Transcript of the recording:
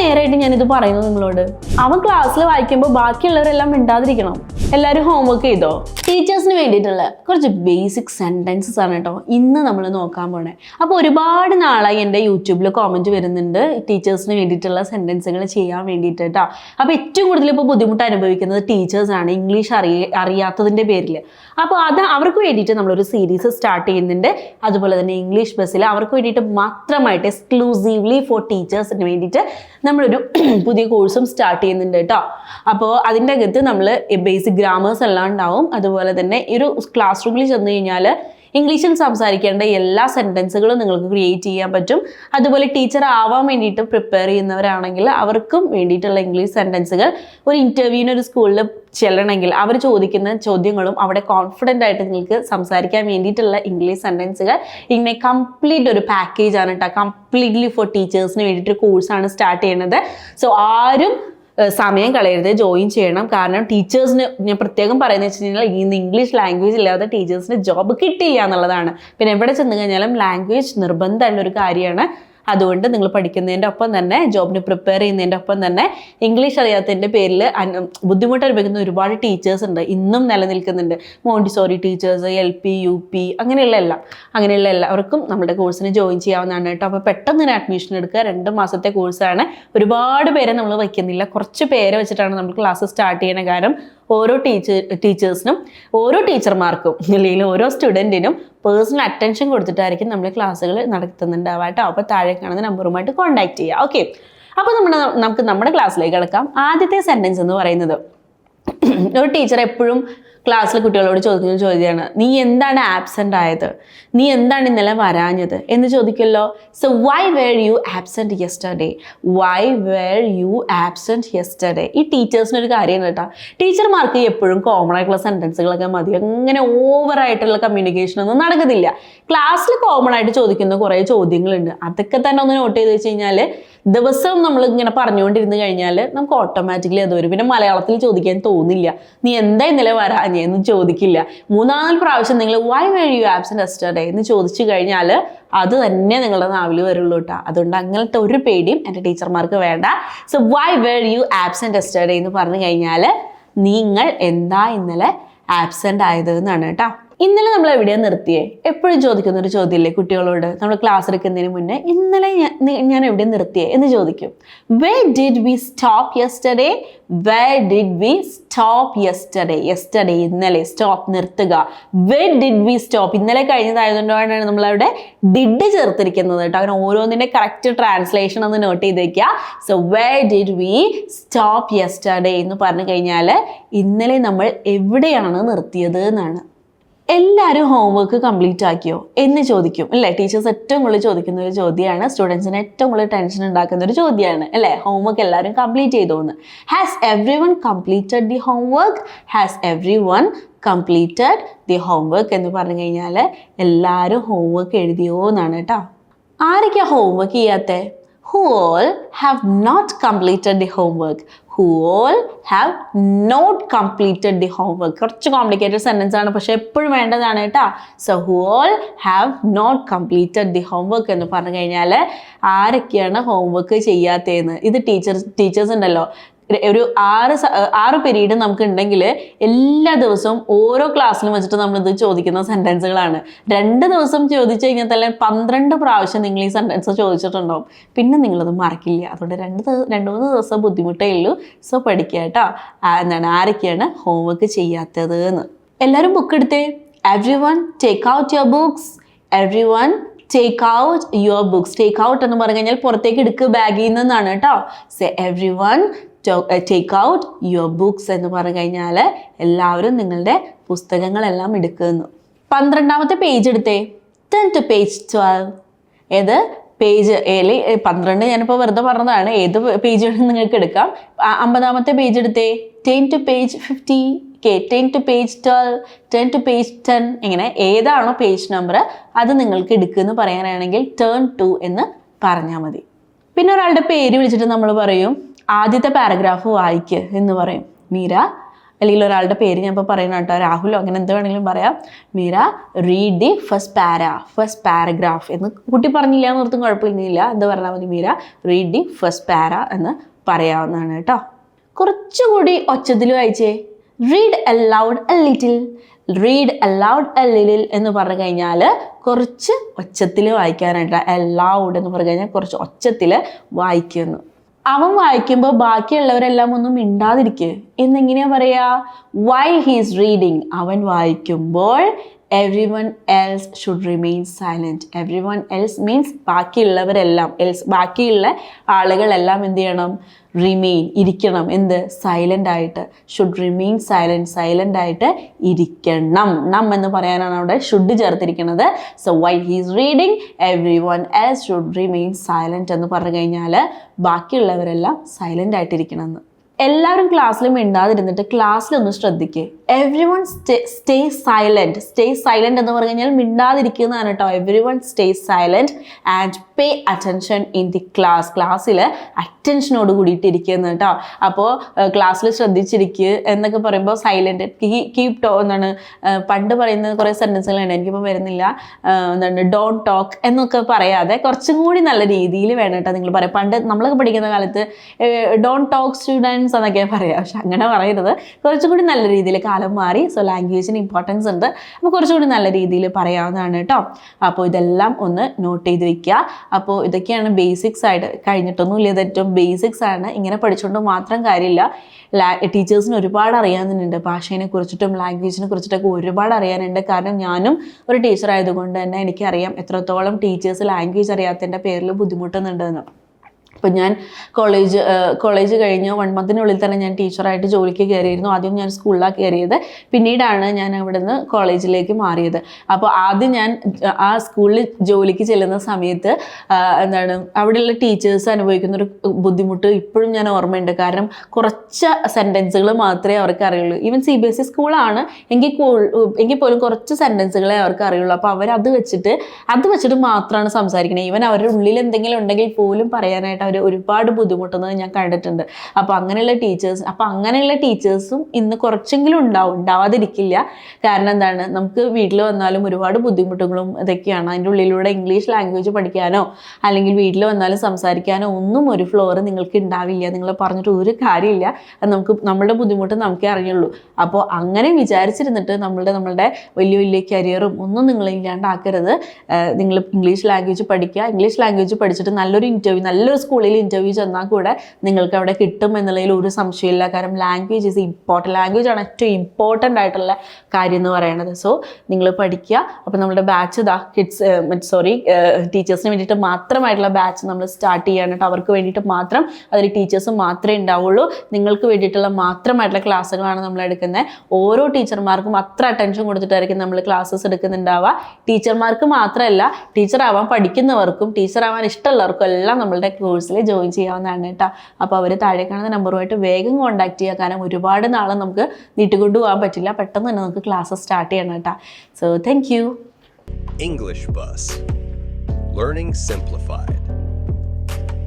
നേരമായിട്ട് ഞാനിത് പറയുന്നു നിങ്ങളോട്. അവൻ ക്ലാസ്സിൽ വായിക്കുമ്പോൾ ബാക്കിയുള്ളവരെല്ലാം മിണ്ടാതിരിക്കണം. എല്ലാവരും ഹോംവർക്ക് ചെയ്തോ? ടീച്ചേഴ്സിന് വേണ്ടിയിട്ടുള്ള കുറച്ച് ബേസിക് സെന്റൻസസ് ആണ് കേട്ടോ ഇന്ന് നമ്മൾ നോക്കാൻ പോണേ. അപ്പോൾ ഒരുപാട് നാളായി എന്റെ യൂട്യൂബിൽ കോമന്റ് വരുന്നുണ്ട് ടീച്ചേഴ്സിന് വേണ്ടിയിട്ടുള്ള സെന്റൻസുകൾ ചെയ്യാൻ വേണ്ടിയിട്ട് കേട്ടോ അപ്പോൾ ഏറ്റവും കൂടുതൽ ഇപ്പോൾ ബുദ്ധിമുട്ട് അനുഭവിക്കുന്നത് ടീച്ചേഴ്സാണ് ഇംഗ്ലീഷ് അറിയ അറിയാത്തതിന്റെ പേരിൽ അപ്പോൾ അത് അവർക്ക് വേണ്ടിയിട്ട് നമ്മളൊരു സീരീസ് സ്റ്റാർട്ട് ചെയ്യുന്നുണ്ട്. അതുപോലെ തന്നെ ഇംഗ്ലീഷ് ബസ്സിൽ അവർക്ക് വേണ്ടിയിട്ട് മാത്രമായിട്ട് എക്സ്ക്ലൂസീവ്ലി ഫോർ ടീച്ചേഴ്സിന് വേണ്ടിയിട്ട് നമ്മളൊരു പുതിയ കോഴ്സും സ്റ്റാർട്ട് ചെയ്യുന്നുണ്ട് കേട്ടോ. അപ്പോൾ അതിന്റെ അകത്ത് നമ്മൾ ബേസിക് ഗ്രാമേഴ്സ് എല്ലാം ഉണ്ടാവും. അതുപോലെ തന്നെ ഒരു ക്ലാസ് റൂമിൽ ചെന്ന് കഴിഞ്ഞാൽ ഇംഗ്ലീഷിൽ സംസാരിക്കേണ്ട എല്ലാ സെന്റൻസുകളും നിങ്ങൾക്ക് ക്രിയേറ്റ് ചെയ്യാൻ പറ്റും. അതുപോലെ ടീച്ചർ ആവാൻ വേണ്ടിയിട്ട് പ്രിപ്പയർ ചെയ്യുന്നവരാണെങ്കിൽ അവർക്കും വേണ്ടിയിട്ടുള്ള ഇംഗ്ലീഷ് സെന്റൻസുകൾ ഒരു ഇന്റർവ്യൂവിന് ഒരു സ്കൂളിൽ ചെല്ലണമെങ്കിൽ അവർ ചോദിക്കുന്ന ചോദ്യങ്ങളും അവിടെ കോൺഫിഡന്റ് ആയിട്ട് നിങ്ങൾക്ക് സംസാരിക്കാൻ വേണ്ടിയിട്ടുള്ള ഇംഗ്ലീഷ് സെന്റൻസുകൾ ഇങ്ങനെ കംപ്ലീറ്റ് ഒരു പാക്കേജ് ആണ് കേട്ടോ കംപ്ലീറ്റ്ലി ഫോർ ടീച്ചേഴ്സിന് വേണ്ടിയിട്ട് കോഴ്സാണ് സ്റ്റാർട്ട് ചെയ്യുന്നത് സോ ആരും സമയം കളയരുത് ജോയിൻ ചെയ്യണം. കാരണം ടീച്ചേഴ്സിന് ഞാൻ പ്രത്യേകം പറയുന്നത് വെച്ച് കഴിഞ്ഞാൽ ഇന്ന് ഇംഗ്ലീഷ് ലാംഗ്വേജ് ഇല്ലാതെ ടീച്ചേഴ്സിന് ജോബ് കിട്ടില്ല എന്നുള്ളതാണ്. പിന്നെ എവിടെ ചെന്ന് കഴിഞ്ഞാലും ലാംഗ്വേജ് നിർബന്ധമുള്ള ഒരു കാര്യമാണ്. അതുകൊണ്ട് നിങ്ങൾ പഠിക്കുന്നതിന്റെ ഒപ്പം തന്നെ ജോബിന് പ്രിപ്പയർ ചെയ്യുന്നതിന്റെ ഒപ്പം തന്നെ ഇംഗ്ലീഷ് അറിയാത്തതിന്റെ പേരിൽ ബുദ്ധിമുട്ട് അനുഭവിക്കുന്ന ഒരുപാട് ടീച്ചേഴ്സ് ഉണ്ട്. ഇന്നും നിലനിൽക്കുന്നുണ്ട്. Montessori teachers L P U P അങ്ങനെയുള്ള എല്ലാം. അങ്ങനെയുള്ള എല്ലാവർക്കും നമ്മുടെ കോഴ്സിന് ജോയിൻ ചെയ്യാവുന്നതാണ് കേട്ടോ. അപ്പോൾ പെട്ടെന്ന് തന്നെ അഡ്മിഷൻ എടുക്കുക. രണ്ട് മാസത്തെ കോഴ്സാണ് ഒരുപാട് പേരെ നമ്മൾ വയ്ക്കുന്നില്ല. കുറച്ച് പേരെ വെച്ചിട്ടാണ് നമ്മൾ ക്ലാസ് സ്റ്റാർട്ട് ചെയ്യണ കാരണം ഓരോ ടീച്ചർ ടീച്ചേഴ്സിനും ഓരോ ടീച്ചർമാർക്കും അല്ലെങ്കിൽ ഓരോ സ്റ്റുഡന്റിനും പേഴ്സണൽ അറ്റൻഷൻ കൊടുത്തിട്ടായിരിക്കും നമ്മൾ ക്ലാസ്സുകൾ നടത്തുന്നുണ്ടാവുക കേട്ടോ. അപ്പോൾ താഴെ കാണുന്ന നമ്പറുമായിട്ട് കോൺടാക്ട് ചെയ്യുക. ഓക്കെ അപ്പോൾ നമ്മുടെ നമുക്ക് നമ്മുടെ ക്ലാസ്സിലേക്ക് കിടക്കാം. ആദ്യത്തെ സെന്റൻസ് എന്ന് പറയുന്നത് ഒരു ടീച്ചർ എപ്പോഴും ക്ലാസ്സിൽ കുട്ടികളോട് ചോദിക്കുന്ന ചോദ്യമാണ് നീ എന്താണ് ആബ്സെന്റ് ആയത്? നീ എന്താണ് ഇന്നലെ വരാഞ്ഞത്? എന്ന് ചോദിക്കുമല്ലോ. So why were you absent yesterday why were you absent yesterday ഈ ടീച്ചേഴ്സിനൊരു കാര്യമാണ് കേട്ടോ. ടീച്ചർമാർക്ക് എപ്പോഴും കോമൺ ആയിട്ടുള്ള സെന്റൻസുകളൊക്കെ മതി. അങ്ങനെ ഓവറായിട്ടുള്ള കമ്മ്യൂണിക്കേഷൻ ഒന്നും നടക്കുന്നില്ല ക്ലാസ്സിൽ കോമൺ ആയിട്ട് ചോദിക്കുന്ന കുറേ ചോദ്യങ്ങളുണ്ട്. അതൊക്കെ തന്നെ ഒന്ന് നോട്ട് ചെയ്ത് വെച്ച് കഴിഞ്ഞാൽ ദിവസവും നമ്മൾ ഇങ്ങനെ പറഞ്ഞുകൊണ്ടിരുന്ന് കഴിഞ്ഞാൽ നമുക്ക് ഓട്ടോമാറ്റിക്കലി അത് വരും. പിന്നെ മലയാളത്തിൽ ചോദിക്കാൻ തോന്നില്ല. നീ എന്താ ഇന്നലെ വരാഞ്ഞേ എന്ന് ചോദിക്കില്ല. മൂന്നാൽ പ്രാവശ്യം നിങ്ങൾ why were you absent yesterday എന്ന് ചോദിച്ചു കഴിഞ്ഞാൽ അത് തന്നെ നിങ്ങളുടെ നാവിൽ വരുള്ളൂ കേട്ടോ അതുകൊണ്ട് അങ്ങനത്തെ ഒരു പേടിയും എന്റെ ടീച്ചർമാർക്ക് വേണ്ട. So why were you absent yesterday എന്ന് പറഞ്ഞു കഴിഞ്ഞാൽ നിങ്ങൾ എന്താ ഇന്നലെ ആബ്സെന്റ് ആയത് എന്നാണ് കേട്ടോ ഇന്നലെ നമ്മൾ എവിടെയാണ് നിർത്തിയേ? എപ്പോഴും ചോദിക്കുന്ന ഒരു ചോദ്യമില്ലേ കുട്ടികളോട്? നമ്മൾ ക്ലാസ് എടുക്കുന്നതിന് മുന്നേ ഇന്നലെ ഞാൻ ഞാൻ എവിടെ നിർത്തിയേ എന്ന് ചോദിക്കും. Where did we stop yesterday where did we stop yesterday yesterday ഇന്നലെ. സ്റ്റോപ്പ് നിർത്തുക. വേ ഡിഡ് വി സ്റ്റോപ്പ് ഇന്നലെ കഴിഞ്ഞതായതുകൊണ്ടാണ് നമ്മളവിടെ ഡിഡ് ചേർത്തിരിക്കുന്നത് കേട്ടോ. അങ്ങനെ ഓരോന്നിന്റെ കറക്റ്റ് ട്രാൻസ്ലേഷൻ ഒന്ന് നോട്ട് ചെയ്തേക്കുക so where did we stop yesterday എന്ന് പറഞ്ഞു കഴിഞ്ഞാൽ ഇന്നലെ നമ്മൾ എവിടെയാണ് നിർത്തിയത് എന്നാണ്. എല്ലാവരും ഹോംവർക്ക് കംപ്ലീറ്റ് ആക്കിയോ എന്ന് ചോദിക്കും അല്ലേ? ടീച്ചേഴ്സ് ഏറ്റവും കൂടുതൽ ചോദിക്കുന്ന ഒരു ചോദ്യമാണ്. സ്റ്റുഡൻസിന് ഏറ്റവും കൂടുതൽ ടെൻഷൻ ഉണ്ടാക്കുന്ന ഒരു ചോദ്യമാണ് അല്ലേ? ഹോംവർക്ക് എല്ലാവരും complete ചെയ്തോന്ന് has every one completed the homework has every one completed the homework എന്ന് പറഞ്ഞു കഴിഞ്ഞാൽ എല്ലാവരും ഹോംവർക്ക് എഴുതിയോ എന്നാണ് കേട്ടോ. ആരൊക്കെയാണ് homework ചെയ്യാത്തേ? Who all have not completed the homework who all have not completed the homework കുറച്ച് കോംപ്ലിക്കേറ്റഡ് സെന്റൻസ് ആണ് പക്ഷേ എപ്പോഴും വേണ്ടതാണ് കേട്ടോ. So who all have not completed the homework എന്ന് പറഞ്ഞു കഴിഞ്ഞാൽ ആരൊക്കെയാണ് ഹോംവർക്ക് ചെയ്യാത്തതെന്ന്. ഇത് ടീച്ചർ ടീച്ചേഴ്സ് ഉണ്ടല്ലോ. ഒരു ആറ് ആറ് പീരീഡ് നമുക്ക് ഉണ്ടെങ്കിൽ എല്ലാ ദിവസവും ഓരോ ക്ലാസ്സിലും വെച്ചിട്ട് നമ്മൾ ഇത് ചോദിക്കുന്ന സെന്റൻസുകളാണ് രണ്ട് ദിവസം ചോദിച്ചു കഴിഞ്ഞാൽ തന്നെ പന്ത്രണ്ട് പ്രാവശ്യം നിങ്ങൾ ഈ സെന്റൻസ് ചോദിച്ചിട്ടുണ്ടാവും. പിന്നെ നിങ്ങളത് മറക്കില്ല. അതുകൊണ്ട് രണ്ട് രണ്ട് മൂന്ന് ദിവസം ബുദ്ധിമുട്ടേ ഉള്ളൂ. സോ പഠിക്കുക കേട്ടോ. എന്താണ്? ആരൊക്കെയാണ് ഹോംവർക്ക് ചെയ്യാത്തത് എന്ന് എല്ലാവരും ബുക്ക് എടുത്തേ? Every one take out your books every one take out your books take out എന്ന് പറഞ്ഞു കഴിഞ്ഞാൽ പുറത്തേക്ക് എടുക്കുക ബാഗിൽ നിന്നാണ് കേട്ടോ. Say every one take out your books എന്ന് പറഞ്ഞു കഴിഞ്ഞാൽ എല്ലാവരും നിങ്ങളുടെ പുസ്തകങ്ങളെല്ലാം എടുക്കുന്നു. പന്ത്രണ്ടാമത്തെ പേജ് എടുത്തേ. ടെൻ ടു പേജ് ട്വൽവ് ഏത്? പേജ് ഏൽ പന്ത്രണ്ട് ഞാനിപ്പോൾ വെറുതെ പറഞ്ഞതാണ്. ഏത് പേജ് വേണമെങ്കിൽ നിങ്ങൾക്ക് എടുക്കാം. അമ്പതാമത്തെ പേജ് എടുത്തേ. Turn to page fifty K turn to page twelve turn to page ten ഇങ്ങനെ ഏതാണോ പേജ് നമ്പർ അത് നിങ്ങൾക്ക് എടുക്കുമെന്ന് പറയാനാണെങ്കിൽ ടേൺ ടു എന്ന് പറഞ്ഞാൽ മതി. പിന്നെ ഒരാളുടെ പേര് വിളിച്ചിട്ട് നമ്മൾ പറയും. ആദ്യത്തെ പാരഗ്രാഫ് വായിക്ക് എന്ന് പറയും. മീര അല്ലെങ്കിൽ ഒരാളുടെ പേര് ഞാൻ ഇപ്പോൾ പറയുന്ന കേട്ടോ രാഹുലോ അങ്ങനെ എന്ത് വേണമെങ്കിലും പറയാം. Meera read the first para first paragraph എന്ന് കുട്ടി പറഞ്ഞില്ല എന്ന് ഓർത്തും കുഴപ്പമൊന്നുമില്ല എന്ത് പറഞ്ഞാൽ മതി Meera? Read the first para എന്ന് പറയാവുന്നതാണ് കേട്ടോ. കുറച്ചുകൂടി ഒച്ചത്തിൽ വായിച്ചേ read aloud a little read aloud a little എന്ന് പറഞ്ഞു കഴിഞ്ഞാൽ കുറച്ച് ഒച്ചത്തിൽ വായിക്കാനായിട്ട് അലൗഡ് എന്ന് പറഞ്ഞു കഴിഞ്ഞാൽ കുറച്ച് ഒച്ചത്തിൽ വായിക്കുന്നു. അവൻ വായിക്കുമ്പോൾ ബാക്കിയുള്ളവരെല്ലാം ഒന്നും മിണ്ടാതിരിക്കുക എന്നെങ്ങനെയാ പറയാ? വൈ ഹീസ് റീഡിങ് അവൻ വായിക്കുമ്പോൾ every one else should remain silent every one else means ബാക്കിയുള്ളവരെല്ലാം else ബാക്കിയുള്ള ആളുകളെല്ലാം എന്ത് ചെയ്യണം? റിമെയിൻ ഇരിക്കണം. എന്ത്? സൈലന്റ് ആയിട്ട്. ഷുഡ് റിമെയിൻ സൈലന്റ് സൈലന്റ് ആയിട്ട് ഇരിക്കണം. നം എന്ന് പറയാനാണ് അവിടെ ഷുഡ് ചേർത്തിരിക്കുന്നത്. So while he's reading every one else should remain silent എന്ന് പറഞ്ഞു കഴിഞ്ഞാൽ ബാക്കിയുള്ളവരെല്ലാം സൈലന്റ് ആയിട്ടിരിക്കണം എന്ന് എല്ലാവരും ക്ലാസ്സിൽ മിണ്ടാതിരുന്നിട്ട് ക്ലാസ്സിലൊന്ന് ശ്രദ്ധിക്കുക every one stay silent stay silent എന്ന് പറഞ്ഞു കഴിഞ്ഞാൽ മിണ്ടാതിരിക്കുന്നതാണ് കേട്ടോ every one stay silent and pay attention in the class ക്ലാസ്സിൽ അറ്റൻഷനോട് കൂടിയിട്ട് ഇരിക്കുന്നത് കേട്ടോ അപ്പോൾ ക്ലാസ്സിൽ ശ്രദ്ധിച്ചിരിക്കുക എന്നൊക്കെ പറയുമ്പോൾ സൈലന്റ് കീപ് ടോ എന്നാണ് പണ്ട് പറയുന്ന കുറേ സെന്റൻസുകളാണ് എനിക്കിപ്പോൾ വരുന്നില്ല. എന്താണ് ഡോൺ ടോക്ക് എന്നൊക്കെ പറയാതെ കുറച്ചും കൂടി നല്ല രീതിയിൽ വേണം കേട്ടോ നിങ്ങൾ പറയാം പണ്ട് നമ്മളൊക്കെ പഠിക്കുന്ന കാലത്ത് ഡോൺ ടോക്ക് സ്റ്റുഡൻസ് എന്നൊക്കെ പറയാം. പക്ഷെ അങ്ങനെ പറയരുത്. കുറച്ചുകൂടി നല്ല രീതിയിൽ കാലം മാറി സോ ലാംഗ്വേജിന് ഇമ്പോർട്ടൻസ് ഉണ്ട്. അപ്പോൾ കുറച്ചുകൂടി നല്ല രീതിയിൽ പറയാവുന്നതാണ് കേട്ടോ അപ്പോൾ ഇതെല്ലാം ഒന്ന് നോട്ട് ചെയ്ത് വെക്കുക അപ്പോൾ ഇതൊക്കെയാണ് ബേസിക്സ് ആയിട്ട് കഴിഞ്ഞിട്ടൊന്നുമില്ല. ഇത് ഏറ്റവും ബേസിക്സ് ആണ്. ഇങ്ങനെ പഠിച്ചുകൊണ്ട് മാത്രം കാര്യമില്ല ടീച്ചേഴ്സിന് ഒരുപാട് അറിയാനുണ്ട് ഭാഷയെ കുറിച്ചിട്ടും ലാംഗ്വേജിനെ കുറിച്ചിട്ടൊക്കെ ഒരുപാട് അറിയാനുണ്ട്. കാരണം ഞാനും ഒരു ടീച്ചർ ആയതുകൊണ്ട് തന്നെ എനിക്കറിയാം എത്രത്തോളം ടീച്ചേഴ്സ് ലാംഗ്വേജ് അറിയാത്തതിന്റെ പേരിൽ ബുദ്ധിമുട്ടുന്നുണ്ടെന്ന്. അപ്പം ഞാൻ കോളേജ് കോളേജ് കഴിഞ്ഞ് വൺ മന്തിനുള്ളിൽ തന്നെ ഞാൻ ടീച്ചറായിട്ട് ജോലിക്ക് കയറിയിരുന്നു ആദ്യം ഞാൻ സ്കൂളിലാണ് കയറിയത് പിന്നീടാണ് ഞാൻ അവിടുന്ന് കോളേജിലേക്ക് മാറിയത്. അപ്പോൾ ആദ്യം ഞാൻ ആ സ്കൂളിൽ ജോലിക്ക് ചെല്ലുന്ന സമയത്ത് എന്താണ് അവിടെയുള്ള ടീച്ചേഴ്സ് അനുഭവിക്കുന്ന ഒരു ബുദ്ധിമുട്ട് ഇപ്പോഴും ഞാൻ ഓർമ്മയുണ്ട്. കാരണം കുറച്ച് സെന്റൻസുകൾ മാത്രമേ അവർക്ക് അറിയുള്ളൂ. Even C B S E സ്കൂളാണ് എങ്കിൽ എങ്കിൽ പോലും കുറച്ച് സെന്റൻസുകളെ അവർക്ക് അറിയുള്ളൂ. അപ്പോൾ അവർ അത് വെച്ചിട്ട് അത് വെച്ചിട്ട് മാത്രമാണ് സംസാരിക്കുന്നത് ഈവൻ അവരുടെ ഉള്ളിൽ എന്തെങ്കിലും ഉണ്ടെങ്കിൽ പോലും പറയാനായിട്ട് അവർ ഒരുപാട് ബുദ്ധിമുട്ടുന്നത് ഞാൻ കണ്ടിട്ടുണ്ട്. അപ്പോൾ അങ്ങനെയുള്ള ടീച്ചേഴ്സ് അപ്പോൾ അങ്ങനെയുള്ള ടീച്ചേഴ്സും ഇന്ന് കുറച്ചെങ്കിലും ഉണ്ടാവും ഉണ്ടാവാതിരിക്കില്ല. കാരണം എന്താണ്? നമുക്ക് വീട്ടിൽ വന്നാലും ഒരുപാട് ബുദ്ധിമുട്ടുകളും ഇതൊക്കെയാണ്. അതിന്റെ ഉള്ളിലൂടെ ഇംഗ്ലീഷ് ലാംഗ്വേജ് പഠിക്കാനോ അല്ലെങ്കിൽ വീട്ടിൽ വന്നാലും സംസാരിക്കാനോ ഒന്നും ഒരു ഫ്ലോർ നിങ്ങൾക്ക് ഉണ്ടാവില്ല. നിങ്ങൾ പറഞ്ഞിട്ട് ഒരു കാര്യമില്ല. നമുക്ക് നമ്മുടെ ബുദ്ധിമുട്ട് നമുക്കേ അറിയുള്ളൂ. അപ്പോൾ അങ്ങനെ വിചാരിച്ചിരുന്നിട്ട് നമ്മളുടെ നമ്മളുടെ വലിയ വലിയ കരിയറും ഒന്നും നിങ്ങൾ ഇല്ലാണ്ടാക്കരുത്. നിങ്ങൾ ഇംഗ്ലീഷ് ലാംഗ്വേജ് പഠിക്കുക. ഇംഗ്ലീഷ് ലാംഗ്വേജ് പഠിച്ചിട്ട് നല്ലൊരു ഇന്റർവ്യൂ നല്ലൊരു സ്കൂളിൽ ഇന്റർവ്യൂ ചെന്നാൽ കൂടെ നിങ്ങൾക്ക് അവിടെ കിട്ടും എന്നുള്ളതിൽ ഒരു സംശയമില്ല. കാരണം ലാംഗ്വേജ് ഈസ് ഇമ്പോർട്ടന്റ് ലാംഗ്വേജ് ആണ് ഏറ്റവും ഇമ്പോർട്ടന്റ് ആയിട്ടുള്ള കാര്യം എന്ന് പറയുന്നത് സോ നിങ്ങൾ പഠിക്കുക. അപ്പോൾ നമ്മുടെ ബാച്ച് ഇതാ കിഡ്സ് സോറി ടീച്ചേഴ്സിന് വേണ്ടിയിട്ട് മാത്രമായിട്ടുള്ള ബാച്ച് നമ്മൾ സ്റ്റാർട്ട് ചെയ്യാണ് കേട്ടോ അവർക്ക് വേണ്ടിയിട്ട് മാത്രം അതിൽ ടീച്ചേഴ്സ് മാത്രമേ ഉണ്ടാവുള്ളൂ. നിങ്ങൾക്ക് വേണ്ടിയിട്ടുള്ള മാത്രമായിട്ടുള്ള ക്ലാസ്സുകളാണ് നമ്മൾ എടുക്കുന്നത്. ഓരോ ടീച്ചർമാർക്കും അത്ര അറ്റൻഷൻ കൊടുത്തിട്ടായിരിക്കും നമ്മൾ ക്ലാസ്സസ് എടുക്കുന്നുണ്ടാവുക. ടീച്ചർമാർക്ക് മാത്രമല്ല ടീച്ചർ ആവാൻ പഠിക്കുന്നവർക്കും ടീച്ചർ ആവാൻ ഇഷ്ടമുള്ളവർക്കും എല്ലാം നമ്മളുടെ കോഴ്സിൽ ജോയിൻ ചെയ്യാവുന്നതാണ് കേട്ടോ. അപ്പോൾ അവർ താഴെ കാണുന്ന നമ്പറുമായിട്ട് വേഗം കോൺടാക്ട് ചെയ്യുക കാരണം ഒരുപാട് നാളെ നമുക്ക് നീട്ടിക്കൊണ്ടു പോകാൻ പറ്റില്ല. പെട്ടെന്ന് തന്നെ നമുക്ക് ക്ലാസ് സ്റ്റാർട്ട് ചെയ്യണം കേട്ടോ. So thank you English bus learning Simplified.